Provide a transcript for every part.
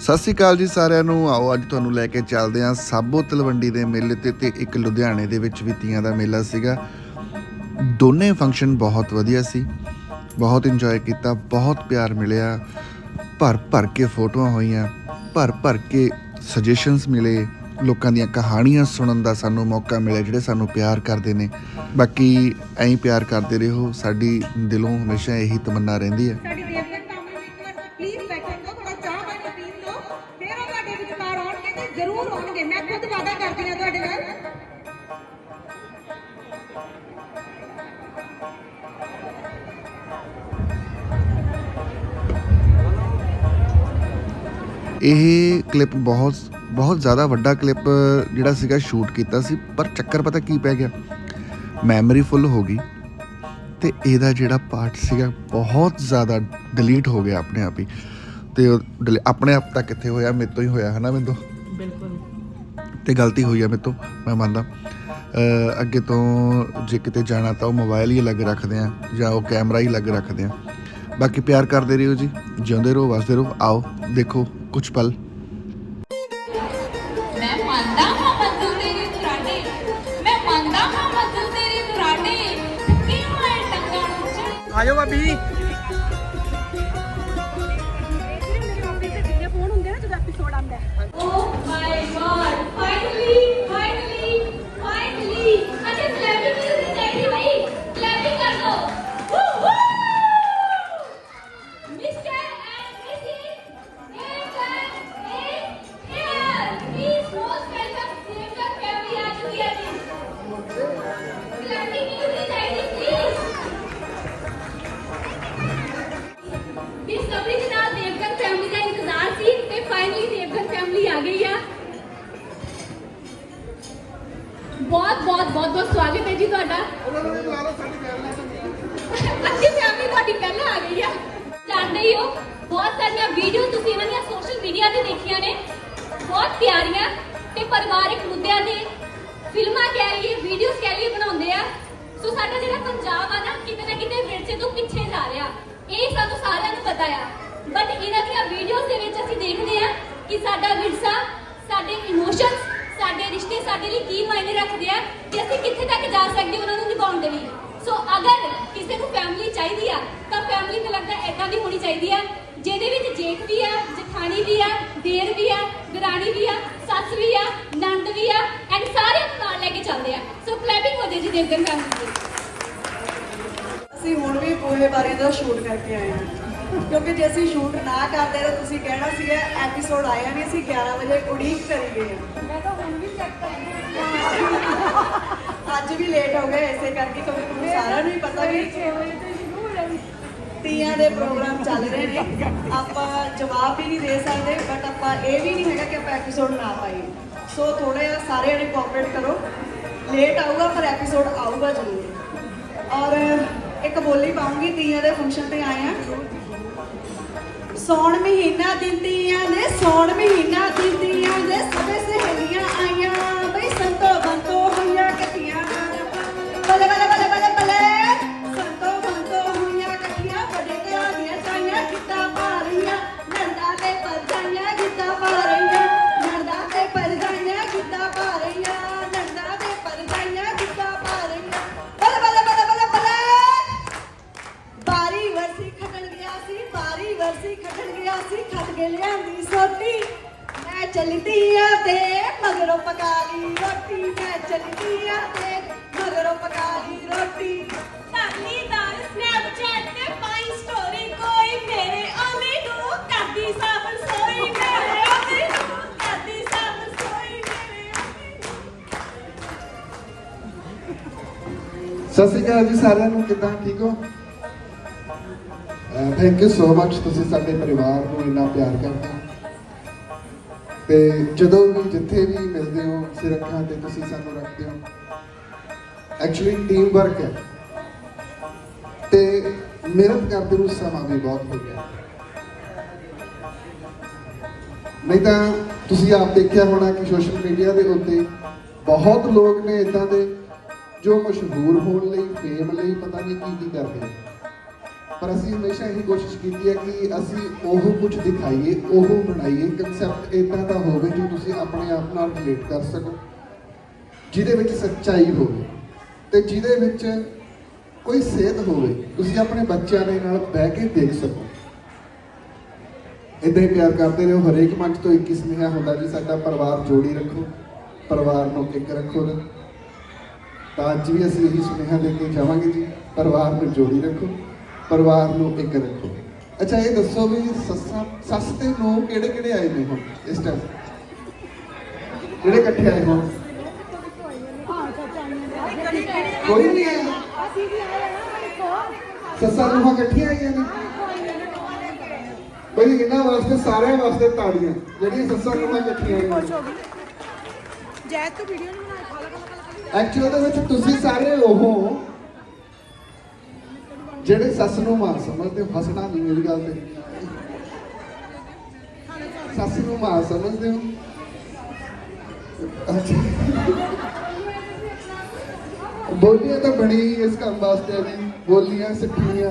ਸਤਿ ਸ਼੍ਰੀ ਅਕਾਲ ਜੀ ਸਾਰਿਆਂ ਨੂੰ। ਆਓ ਅੱਜ ਤੁਹਾਨੂੰ ਲੈ ਕੇ ਚੱਲਦੇ ਹਾਂ ਸਾਬੋ ਤਲਵੰਡੀ ਦੇ ਮੇਲੇ ਤੇ ਤੇ ਇੱਕ ਲੁਧਿਆਣੇ ਦੇ ਵਿੱਚ ਵੀ ਤੀਆਂ ਦਾ ਮੇਲਾ ਸੀਗਾ। ਦੋਨੇ ਫੰਕਸ਼ਨ ਬਹੁਤ ਵਧੀਆ ਸੀ। ਬਹੁਤ ਇੰਜੋਏ ਕੀਤਾ, ਬਹੁਤ ਪਿਆਰ ਮਿਲਿਆ। ਭਰ ਭਰ ਕੇ ਫੋਟੋਆਂ ਹੋਈਆਂ, ਭਰ ਭਰ ਕੇ ਸੁਜੈਸ਼ਨਸ ਮਿਲੇ। ਲੋਕਾਂ ਦੀਆਂ ਕਹਾਣੀਆਂ ਸੁਣਨ ਦਾ ਸਾਨੂੰ ਮੌਕਾ ਮਿਲਿਆ, ਜਿਹੜੇ ਸਾਨੂੰ ਪਿਆਰ ਕਰਦੇ ਨੇ। ਬਾਕੀ ਐਂ ਪਿਆਰ ਕਰਦੇ ਰਹੋ, ਸਾਡੀ ਦਿਲੋਂ ਹਮੇਸ਼ਾ ਇਹੀ ਤਮੰਨਾ ਰਹਿੰਦੀ ਹੈ। ਇਹ ਕਲਿੱਪ ਬਹੁਤ ਬਹੁਤ ਜ਼ਿਆਦਾ ਵੱਡਾ ਕਲਿੱਪ ਜਿਹੜਾ ਸੀਗਾ ਸ਼ੂਟ ਕੀਤਾ ਸੀ ਪਰ ਚੱਕਰ ਪਤਾ ਕੀ ਪੈ ਗਿਆ? ਮੈਮਰੀ ਫੁੱਲ ਹੋ ਗਈ ਤੇ ਇਹਦਾ ਜਿਹੜਾ ਪਾਰਟ ਸੀਗਾ ਬਹੁਤ ਜ਼ਿਆਦਾ ਡਿਲੀਟ ਹੋ ਗਿਆ ਆਪਣੇ ਆਪ ਹੀ। ਤੇ ਆਪਣੇ ਆਪ ਤਾਂ ਕਿੱਥੇ ਹੋਇਆ ਮੇਰੇ ਤੋਂ ਹੀ ਹੋਇਆ ਹਨਾ ਮੈਨੂੰ ਬਿਲਕੁਲ। ਤੇ ਗਲਤੀ ਹੋਈ ਆ ਮੇਰੇ ਤੋਂ ਮੈਂ ਮੰਨਦਾ। ਅੱਗੇ ਤੋਂ ਜੇ ਕਿਤੇ ਜਾਣਾ ਤਾਂ ਉਹ ਮੋਬਾਈਲ ਹੀ ਅਲੱਗ ਰੱਖਦੇ ਆ ਜਾਂ ਉਹ ਕੈਮਰਾ ਹੀ ਅਲੱਗ ਰੱਖਦੇ ਆ। ਬਾਕੀ ਪਿਆਰ ਕਰਦੇ ਰਹੋ ਜੀ ਜਿਉਂਦੇ ਰਹੋ ਵਸਦੇ ਰਹੋ ਆਓ ਦੇਖੋ। ਕੁਝ ਪਲ ਮੈਂ ਮੰਨਦਾ ਹਾਂ ਮੰਜ਼ੂ ਤੇਰੀ ਦੁਰਾਡੇ ਮੈਂ ਮੰਨਦਾ ਹਾਂ ਮੰਜ਼ੂ ਤੇਰੀ ਦੁਰਾਡੇ ਕਿਉਂ ਐ ਟੰਗਾਂ ਨੂੰ ਚੜੀ ਬਹੁਤ ਬਹੁਤ ਸਵਾਗਤ ਹੈ ਜੀ ਤੁਹਾਡਾ। ਅੱਛੀ ਫੈਮਿਲੀ ਤੁਹਾਡੀ ਪਹਿਲਾਂ ਆ ਗਈ ਆ। ਜਾਣਦੇ ਹੀ ਹੋ। ਬਹੁਤ ਸਾਰੀਆਂ ਵੀਡੀਓ ਤੁਸੀਂ ਇਹਨਾਂ ਦੀਆਂ ਸੋਸ਼ਲ ਮੀਡੀਆ ਤੇ ਦੇਖੀਆਂ ਨੇ। ਬਹੁਤ ਪਿਆਰੀਆਂ ਤੇ ਪਰਿਵਾਰਕ ਮੁੱਦਿਆਂ ਦੇ ਫਿਲਮਾਂ ਕਹਿ ਲਈਏ ਵੀਡੀਓਜ਼ ਕਹਿ ਲਈਏ ਬਣਾਉਂਦੇ ਆ। ਸੋ ਸਾਡਾ ਜਿਹੜਾ ਪੰਜਾਬ ਆ ਨਾ ਕਿਤੇ ਨਾ ਕਿਤੇ ਵਿਰਸੇ ਤੋਂ ਪਿੱਛੇ ਜਾ ਰਿਹਾ। ਇਹ ਸਾਨੂੰ ਸਾਰਿਆਂ ਨੂੰ ਪਤਾ ਆ। ਬਟ ਇਹਨਾਂ ਦੀਆਂ ਵੀਡੀਓਜ਼ ਦੇ ਵਿੱਚ ਅਸੀਂ ਦੇਖਦੇ ਆ ਕਿ ਸਾਡਾ ਵਿਰਸਾ ਸਾਡੇ ਇਮੋਸ਼ਨਸ ਸਾਡੇ ਰਿਸ਼ਤੇ ਸਾਡੇ ਲਈ ਕੀ ਮਾਇਨੇ ਰੱਖਦੇ ਆ ਤੇ ਅਸੀਂ ਕਿੱਥੇ ਤੱਕ ਜਾ ਸਕਦੇ ਉਹਨਾਂ ਨੂੰ ਨਿਭਾਉਣ ਦੇ ਲਈ? ਸੋ ਅਗਰ ਕਿਸੇ ਨੂੰ ਫੈਮਿਲੀ ਚਾਹੀਦੀ ਆ ਤਾਂ ਫੈਮਿਲੀ ਮੈਨੂੰ ਲੱਗਦਾ ਏਦਾਂ ਦੀ ਹੋਣੀ ਚਾਹੀਦੀ ਆ ਜਿਹਦੇ ਵਿੱਚ ਜੇਠ ਵੀ ਆ ਜਠਾਣੀ ਵੀ ਆ ਦੇਰ ਵੀ ਆ ਦਰਾਣੀ ਵੀ ਆ ਸੱਸ ਵੀ ਆ ਨੰਦ ਵੀ ਆ ਐਂਡ ਸਾਰਿਆਂ ਨੂੰ ਨਾਲ ਲੈ ਕੇ ਚੱਲਦੇ ਆ। ਸੋ ਕਲੈਪਿੰਗ ਹੋ ਜੇ ਜੀ ਦੇਵਗਨ ਫੈਮਿਲੀ ਦੀ। ਅਸੀਂ ਹੁਣ ਵੀ ਪੋਹੇ ਬਾਰੇ ਦਾ ਸ਼ੂਟ ਕਰਕੇ ਆਏ ਹਾਂ। ਕਿਉਂਕਿ ਜੇ ਅਸੀਂ ਸ਼ੂਟ ਨਾ ਕਰਦੇ ਤਾਂ ਤੁਸੀਂ ਕਹਿਣਾ ਸੀਗਾ ਐਪੀਸੋਡ ਆਇਆ ਨਹੀਂ ਅਸੀਂ 11 ਵਜੇ ਉਡੀਕ ਕਰੀ ਗਏ ਹਾਂ। ਮੈਂ ਤਾਂ ਅੱਜ ਵੀ ਲੇਟ ਹੋ ਗਏ ਇਸੇ ਕਰਕੇ ਕਿਉਂਕਿ ਤੁਹਾਨੂੰ ਸਾਰਿਆਂ ਨੂੰ ਹੀ ਪਤਾ ਵੀ 6 ਵਜੇ ਤੋਂ ਸ਼ੁਰੂ ਹੋ ਜਾਣੀ। ਤੀਆਂ ਦੇ ਪ੍ਰੋਗਰਾਮ ਚੱਲ ਰਹੇ ਨੇ। ਆਪਾਂ ਜਵਾਬ ਵੀ ਨਹੀਂ ਦੇ ਸਕਦੇ ਬਟ ਆਪਾਂ ਇਹ ਵੀ ਨਹੀਂ ਹੈਗਾ ਕਿ ਆਪਾਂ ਐਪੀਸੋਡ ਨਾ ਪਾਈਏ। ਸੋ ਥੋੜਾ ਜਿਹਾ ਸਾਰੇ ਜਣੇ ਕੋਆਪਰੇਟ ਕਰੋ। ਲੇਟ ਆਊਗਾ ਪਰ ਐਪੀਸੋਡ ਆਊਗਾ ਜ਼ਰੂਰ। ਔਰ ਇੱਕ ਬੋਲੀ ਪਾਉਂਗੀ ਤੀਆਂ ਦੇ ਫੰਕਸ਼ਨ ਤੇ ਆਏ ਆ। ਸੌਣ ਮਹੀਨਾ ਦਿੰਦੀਆਂ ਨੇ ਸੌਣ ਮਹੀਨਾ ਦਿੰਦੀਆਂ ਚਲਦੀ ਆ ਤੇ ਮਗਰੋਂ ਪਕਾ ਲਈ ਰੋਟੀ ਮੈਂ ਚਲਦੀ ਆ ਤੇ ਮਗਰੋਂ ਪਕਾ ਲਈ ਰੋਟੀ ਕਰਨੀ ਦਾਲ ਸਨੈਪਚੈਟ ਤੇ ਪਾਈ ਸਟੋਰੀ ਕੋਈ ਮੇਰੇ ਆਉਂਦੇ ਨੂੰ ਕਰਦੀ ਸਭ ਸੋਈ ਮੇਰੇ ਆਉਂਦੇ ਨੂੰ ਕਰਦੀ ਸਭ ਸੋਈ ਮੇਰੇ ਆਉਂਦੇ ਨੂੰ ਸਤਿ ਸ਼੍ਰੀ ਅਕਾਲ ਜੀ ਸਾਰਿਆਂ ਨੂੰ ਕਿਦਾਂ ਠੀਕ ਹੋ? ਥੈਂਕ ਯੂ ਸੋ ਮੱਚ ਤੁਸੀਂ ਸਾਡੇ ਪਰਿਵਾਰ ਨੂੰ ਇੰਨਾ ਪਿਆਰ ਕਰਦੇ ਹੋ। ਤੇ ਜਦੋਂ ਵੀ ਜਿੱਥੇ ਵੀ ਮਿਲਦੇ ਹੋ ਸਿਰ ਅੱਖਾਂ ਤੇ ਤੁਸੀਂ ਸਾਨੂੰ ਰੱਖਦੇ ਹੋ। ਐਕਚੁਅਲੀ ਟੀਮ ਵਰਕ ਹੈ। ਤੇ ਮਿਹਨਤ ਕਰਦੇ ਨੂੰ ਸਮਾਂ ਵੀ ਬਹੁਤ ਹੋ ਗਿਆ। ਨਹੀਂ ਤਾਂ ਤੁਸੀਂ ਆਪ ਦੇਖਿਆ ਹੋਣਾ ਕਿ ਸੋਸ਼ਲ ਮੀਡੀਆ ਦੇ ਉੱਤੇ ਬਹੁਤ ਲੋਕ ਨੇ ਇਦਾਂ ਦੇ, ਜੋ ਮਸ਼ਹੂਰ ਹੋਣ ਲਈ ਫੇਮ ਲਈ ਪਤਾ ਨਹੀਂ ਕੀ ਕੀ ਕਰਦੇ ਆ ਪਰ ਅਸੀਂ ਹਮੇਸ਼ਾ ਇਹੀ ਕੋਸ਼ਿਸ਼ ਕੀਤੀ ਹੈ ਕਿ ਅਸੀਂ ਉਹ ਕੁਝ ਦਿਖਾਈਏ, ਉਹ ਬਣਾਈਏ ਕਨਸੈਪਟ ਇਦਾਂ ਦਾ ਹੋਵੇ ਜੋ ਤੁਸੀਂ ਆਪਣੇ ਆਪ ਨਾਲ ਰਿਲੇਟ ਕਰ ਸਕੋ। ਜਿਹਦੇ ਵਿੱਚ ਸੱਚਾਈ ਹੋਵੇ ਤੇ ਜਿਹਦੇ ਵਿੱਚ ਕੋਈ ਸੇਧ ਹੋਵੇ, ਤੁਸੀਂ ਆਪਣੇ ਬੱਚਿਆਂ ਦੇ ਨਾਲ ਬਹਿ ਕੇ ਦੇਖ ਸਕੋ। ਇਦਾਂ ਹੀ ਪਿਆਰ ਕਰਦੇ ਰਹੋ, ਹਰੇਕ ਮੰਚ ਤੋਂ ਇੱਕ ਹੀ ਸੁਨੇਹਾ ਹੁੰਦਾ ਜੀ, ਸਾਡਾ ਪਰਿਵਾਰ ਜੋੜੀ ਰੱਖੋ, ਪਰਿਵਾਰ ਨੂੰ ਇੱਕ ਰੱਖੋ ਤਾਂ ਅੱਜ ਵੀ ਅਸੀਂ ਇਹੀ ਸੁਨੇਹਾ ਦੇ ਕੇ ਜਾਵਾਂਗੇ ਜੀ, ਪਰਿਵਾਰ ਨੂੰ ਜੋੜੀ ਰੱਖੋ। ਪਰਿਵਾਰ ਨੂੰ ਇੱਕ ਰੱਖੋ। ਅੱਛਾ ਇਹ ਦੱਸੋ ਵੀ ਸੱਸਾਂ ਸੱਸ ਤੇ ਨੂੰ ਕਿਹੜੇ ਕਿਹੜੇ ਆਏ ਨੇ ਹੁਣ ਇਸ ਟਾਈਮ ਕਿਹੜੇ ਇਕੱਠੇ ਆਏ ਹੁਣ? ਕੋਈ ਨਹੀਂ ਆਇਆ। ਸੱਸਾਂ ਨੂੰ ਇਕੱਠੀਆਂ ਆਈਆਂ ਨੇ। ਬਈ ਇਹਨਾਂ ਵਾਸਤੇ ਸਾਰਿਆਂ ਵਾਸਤੇ ਤਾੜੀਆਂ। ਜਿਹੜੀਆਂ ਸੱਸਾਂ ਨੂੰ ਇਕੱਠੀਆਂ ਆਈਆਂ ਨੇ। ਜੈ ਤੂੰ ਵੀਡੀਓ ਨਹੀਂ ਬਣਾ ਖਾ ਲਾ ਐਕਚੁਅਲ ਦੇ ਵਿੱਚ ਤੁਸੀਂ ਸਾਰੇ ਉਹ ਜਿਹੜੇ ਸੱਸ ਨੂੰ ਮਾਂ ਸਮਝਦੇ ਹੋ ਹੱਸਣਾ ਨਹੀਂ ਮੇਰੀ ਗੱਲ ਤੇ। ਸੱਸ ਨੂੰ ਮਾਂ ਸਮਝਦੇ ਹੋ? ਬੋਲੀਆਂ ਤਾਂ ਬਣੀ ਇਸ ਕੰਮ ਵਾਸਤੇ ਜੀ ਬੋਲੀਆਂ ਸਿੱਖਣੀਆਂ।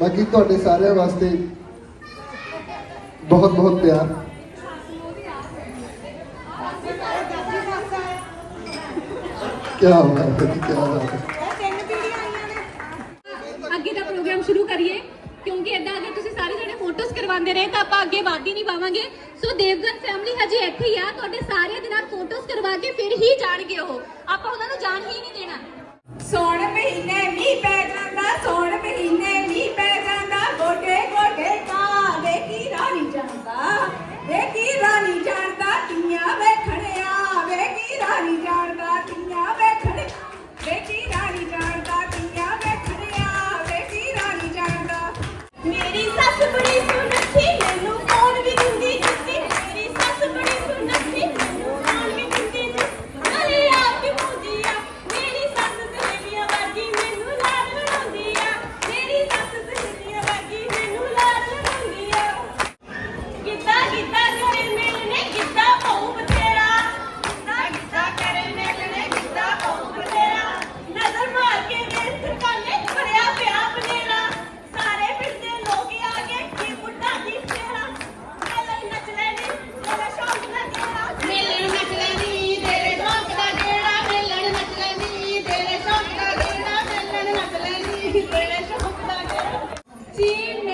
ਬਾਕੀ ਤੁਹਾਡੇ ਸਾਰਿਆਂ ਵਾਸਤੇ ਬਹੁਤ ਬਹੁਤ ਪਿਆਰ। ਕੀ ਬਾਤ ਹੈ ਕੀ ਬਾਤ ਹੈ। ਫੋਟੋਜ਼ ਰਹੇ ਤਾਂ ਆਪਾਂ ਅੱਗੇ ਵਧ ਹੀ ਨਹੀਂ ਪਾਵਾਂਗੇ। ਸੋ ਦੇਵਗਨ ਫੈਮਿਲੀ ਹਜੇ ਇੱਥੇ ਹੀ ਆ। ਤੁਹਾਡੇ ਸਾਰਿਆਂ ਦੇ ਨਾਲ ਫੋਟੋਜ਼ ਕਰਵਾ ਕੇ ਫਿਰ ਹੀ ਜਾਣਗੇ ਉਹ। ਆਪਾਂ ਉਹਨਾਂ ਨੂੰ ਜਾਣ ਹੀ ਨਹੀਂ ਦੇਣਾ। ਸੌਣ ਮਹੀਨੇ ਜਿਹੜਾ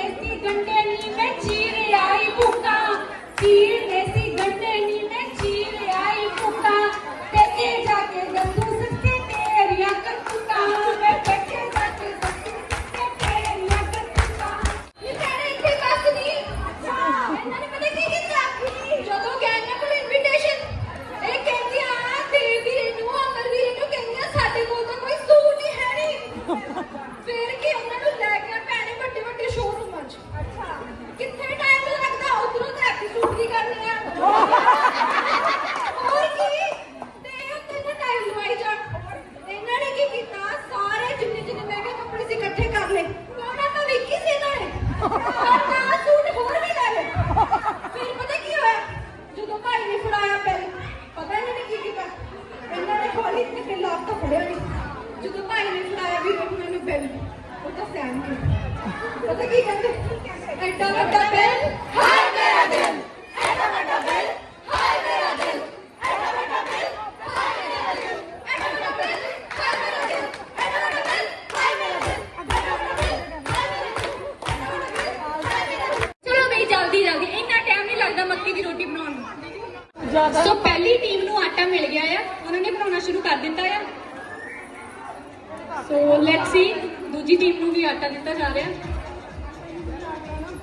ਦਿੱਤਾ ਆ। ਸੋ ਲੈਟਸ ਸੀ ਦੂਜੀ ਟੀਮ ਨੂੰ ਵੀ ਆਟਾ ਦਿੱਤਾ ਜਾ ਰਿਹਾ।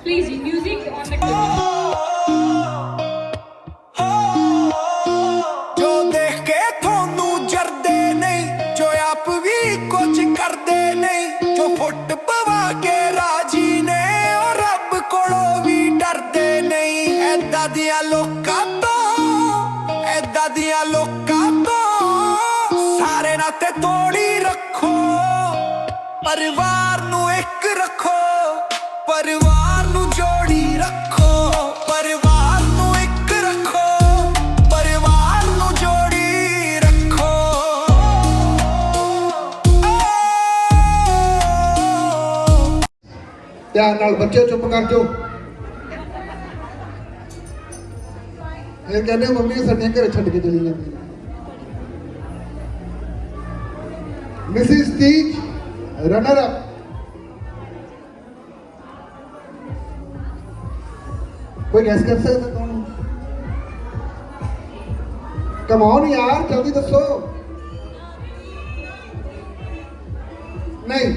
ਪਲੀਜ਼ ਮਿਊਜ਼ਿਕ ਔਨ ਦ ਜੋ ਪਰਿਵਾਰ ਨੂੰ ਇੱਕ ਰੱਖੋ, ਪਰਿਵਾਰ ਨੂੰ ਜੋੜੀ ਰੱਖੋ, ਪਰਿਵਾਰ ਨੂੰ ਇੱਕ ਰੱਖੋ, ਪਰਿਵਾਰ ਨੂੰ ਜੋੜੀ ਰੱਖੋ। ਧਿਆਨ ਨਾਲ ਬੱਚੇ ਚੁੱਪ ਕਰ ਜਾਓ। ਇਹ ਕਹਿੰਦੇ ਮੰਮੀ ਸਾਡੀਆਂ ਘਰੇ ਛੱਡ ਕੇ ਚਲੀ ਜਾਂਦੀ ਮਿਸਿਸ ਤੀਜ ਰਨਰ ਅਪ ਕੋਈ ਗੈਸ ਕਰ ਸਕਦਾ ਕੌਣ ਕਮ ਔਨ ਯਾਰ ਜਲਦੀ ਦੱਸੋ ਨਹੀਂ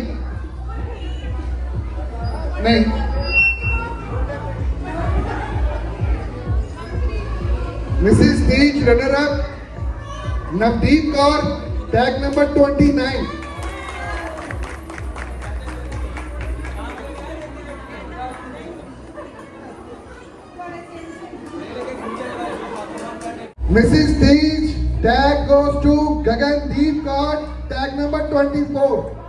ਨਹੀਂ Mrs Teej runner up Navdeep Kaur tag number 29 Mrs. Tej, tag goes to Gagandeep Kaur, tag number 24.